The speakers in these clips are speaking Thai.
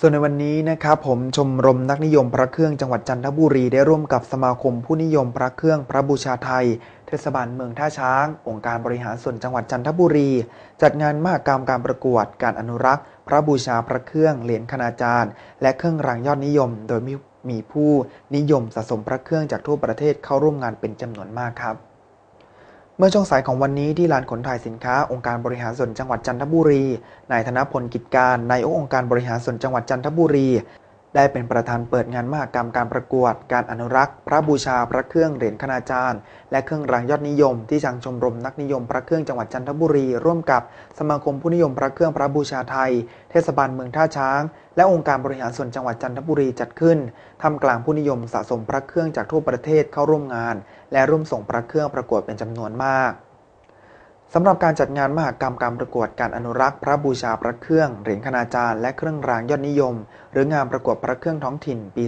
ส่วนในวันนี้นะครับผมชมรมนักนิยมพระเครื่องจังหวัดจันทบุรีได้ร่วมกับสมาคมผู้นิยมพระเครื่องพระบูชาไทย เทศบาลเมืองท่าช้าง องค์การบริหารส่วนจังหวัดจันทบุรี จัดงานมหกรรมการประกวด การอนุรักษ์ พระบูชาพระเครื่องเหรียญคณาจารย์ และเครื่องรางยอดนิยม โดยมีมผู้นิยมสะสมพระเครื่องจากทั่วประเทศเข้าร่วมงานเป็นจำนวนมากครับ เมื่อช่วงสายของวันนี้ที่ลานขนถ่ายสินค้าองค์การบริหารส่วนจังหวัดจันทบุรี นายธนพลกิจการนายกองค์การบริหารส่วนจังหวัดจันทบุรี ได้เป็นประธานเปิดงานมหกรรมการประกวด การอนุรักษ์ พระบูชาพระเครื่องเหรียญคณาจารย์ และเครื่องรางยอดนิยม ที่ทางชมรมนักนิยมพระเครื่องจังหวัดจันทบุรี ร่วมกับสมาคมผู้นิยมพระเครื่องพระบูชาไทย เทศบาลเมืองท่าช้าง และองค์การบริหารส่วนจังหวัดจันทบุรีจัดขึ้นทำกลางผู้นิยมสะสมพระเครื่องจากทั่วประเทศเข้าร่วมงาน และร่วมส่งพระเครื่องประกวดเป็นจำนวนมาก สำหรับการจัดงานมหกรรมการประกวดการอนุรักษ์ พระบูชาพระเครื่องเหรียญคณาจารย์และเครื่องรางยอดนิยม หรืองานประกวดพระเครื่องท้องถิ่นปี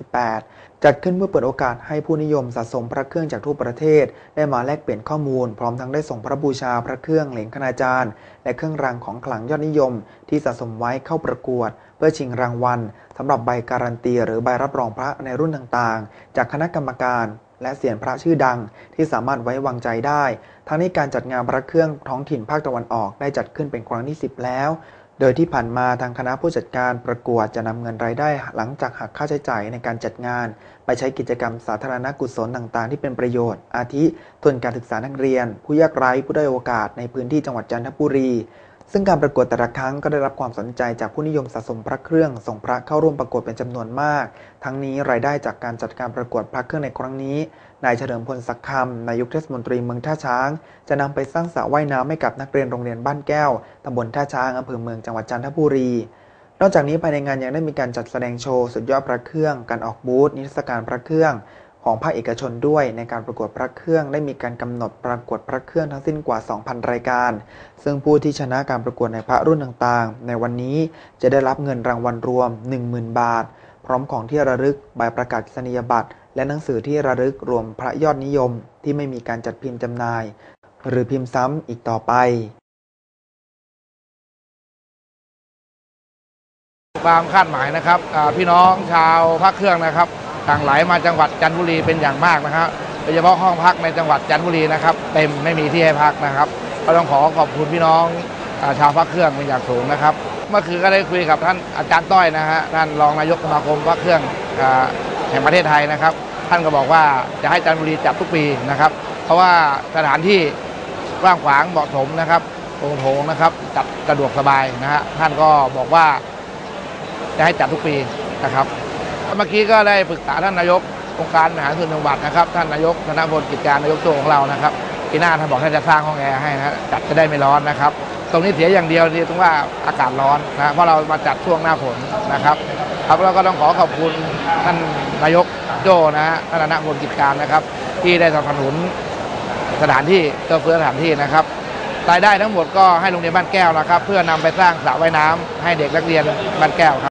2558 จัดขึ้นเพื่อเปิดโอกาสให้ผู้นิยมสะสมพระเครื่องจากทั่วประเทศ ได้มาแลกเปลี่ยนข้อมูล พร้อมทั้งได้ส่งพระบูชาพระเครื่องเหรียญคณาจารย์ และเครื่องรางของขลังยอดนิยม ที่สะสมไว้เข้าประกวด เพื่อชิงรางวัลสำหรับใบการันตี หรือใบรับรองพระในรุ่นต่างๆ จากคณะกรรมการ และเสียนพระชื่อดังที่สามารถไว้วางใจได้ ทั้งนี้การจัดงานพระเครื่องท้องถิ่นภาคตะวันออกได้จัดขึ้นเป็นครั้งที่ 10 แล้ว โดยที่ผ่านมาทางคณะผู้จัดการประกวดจะนำเงินรายได้ หลังจากหักค่าใช้จ่ายในการจัดงาน ไปใช้กิจกรรมสาธารณกุศลต่างๆ ที่เป็นประโยชน์ อาทิทุนการศึกษานักเรียน ผู้ยากไร้ผู้ได้อยโอกาสในพื้นที่จังหวัดจันทบุรี ซึ่งการประกวดแต่ละครั้งก็ได้รับความสนใจจากผู้นิยมสะสมพระเครื่อง ส่งพระเข้าร่วมประกวดเป็นจำนวนมาก ทั้งนี้รายได้จากการจัดการประกวดพระเครื่องในครั้งนี้ นายเฉลิมพลศักดิ์คำนายกเทศมนตรีเมืองท่าช้าง จะนำไปสร้างสระว่ายน้ำให้กับนักเรียนโรงเรียนบ้านแก้วตำบลท่าช้างอำเภอเมืองจังหวัดจันทบุรี นอกจากนี้ภายในงานยังได้มีการจัดแสดงโชว์สุดยอดพระเครื่อง การออกบูธนิทรรศการพระเครื่อง ของภาคเอกชนด้วยในการประกวดพระเครื่องได้มีการกำหนดประกวดพระเครื่องทั้งสิ้นกว่า 2,000 รายการ ซึ่งผู้ที่ชนะการประกวดในพระรุ่นต่างๆ ในวันนี้จะได้รับเงินรางวัลรวม 10,000 บาท พร้อมของที่ระลึกใบประกาศนียบัตร และหนังสือที่ระลึกรวมพระยอดนิยม ที่ไม่มีการจัดพิมพ์จำหน่าย หรือพิมพ์ซ้ำอีกต่อไปความคาดหมายนะครับพี่น้องชาวภาคเครื่องนะครับ ต่างไหลมาจังหวัดจันทบุรีเป็นอย่างมากนะครับโดยเฉพาะห้องพักในจังหวัดจันทบุรีนะครับเต็มไม่มีที่ให้พักนะครับ ก็ต้องขอขอบคุณพี่น้องอชาวภาคเครื่องเป็นอย่างสูงนะครับ เมื่อคืนก็ได้คุยกับท่านอาจารย์ต้อยนะฮะท่านรองนายกสมาคมภาคเครื่องอแห่งประเทศไทยนะครับ ท่านก็บอกว่าจะให้จันทบุรีจัดทุกปีนะครับ เพราะว่าสถานที่กว้างขวางเหมาะสมนะครับโถงนะครับจัดสะดวกสบายนะฮะท่านก็บอกว่าจะให้จัดทุกปีนะครับ เมื่อกี้ก็ได้ปรึกษาท่านนายกองค์การบริหาส่วนจังหวัดนะครับ ท่านนายกธนพลกิจการนายกโจของเรานะครับปีหน้าท่านบอกท่านจะสร้างห้องแอร์ให้นะจัดจะได้ไม่ร้อนนะครับ ตรงนี้เสียอย่างเดียวที่ตรงว่าอากาศร้อนนะเพราะเรามาจัดช่วงหน้าฝนนะครับ ครับแล้วก็ต้องขอขอบคุณท่านนายกโจนะฮะท่านธนพลกิจการนะครับ ที่ได้สนับสนุนสถานที่เอื้อเฟื้อสถานที่นะครับรายได้ทั้งหมดก็ให้โรงเรียนบ้านแก้วนะครับ เพื่อนำไปสร้างสระว่ายน้ำให้เด็กนักเรียนบ้านแก้วครับ